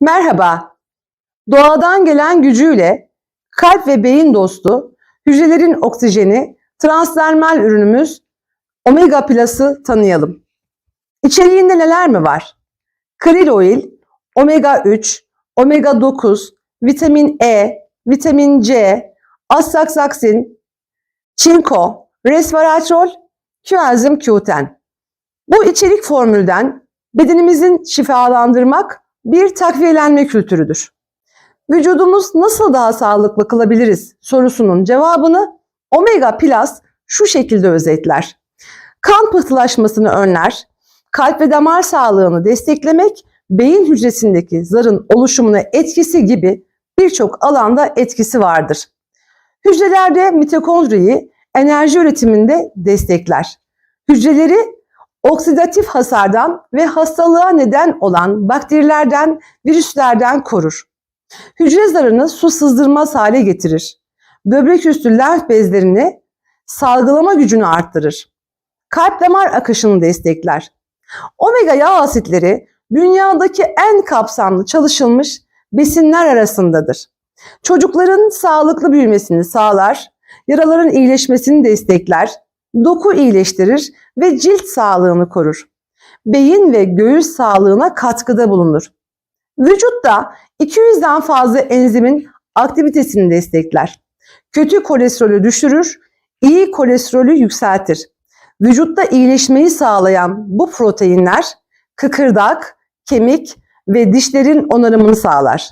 Merhaba. Doğadan gelen gücüyle kalp ve beyin dostu hücrelerin oksijeni transdermal ürünümüz Omega Plus'ı tanıyalım. İçeriğinde neler mi var? Krill oil, omega 3, omega 9, vitamin E, vitamin C, astaksaksin, çinko, resveratrol, küenzim Q10. Bu içerik formülden bedenimizin şifalandırmak bir takviyelenme kültürüdür. Vücudumuz nasıl daha sağlıklı kılabiliriz sorusunun cevabını Omega Plus şu şekilde özetler. Kan pıhtılaşmasını önler, kalp ve damar sağlığını desteklemek, beyin hücresindeki zarın oluşumuna etkisi gibi birçok alanda etkisi vardır. Hücrelerde mitokondriyi enerji üretiminde destekler. Hücreleri oksidatif hasardan ve hastalığa neden olan bakterilerden, virüslerden korur. Hücre zarını su sızdırmaz hale getirir. Böbrek üstü lenf bezlerini salgılama gücünü arttırır. Kalp damar akışını destekler. Omega yağ asitleri dünyadaki en kapsamlı çalışılmış besinler arasındadır. Çocukların sağlıklı büyümesini sağlar, yaraların iyileşmesini destekler, doku iyileştirir ve cilt sağlığını korur. Beyin ve göğüs sağlığına katkıda bulunur. Vücutta 200'den fazla enzimin aktivitesini destekler. Kötü kolesterolü düşürür, iyi kolesterolü yükseltir. Vücutta iyileşmeyi sağlayan bu proteinler kıkırdak, kemik ve dişlerin onarımını sağlar.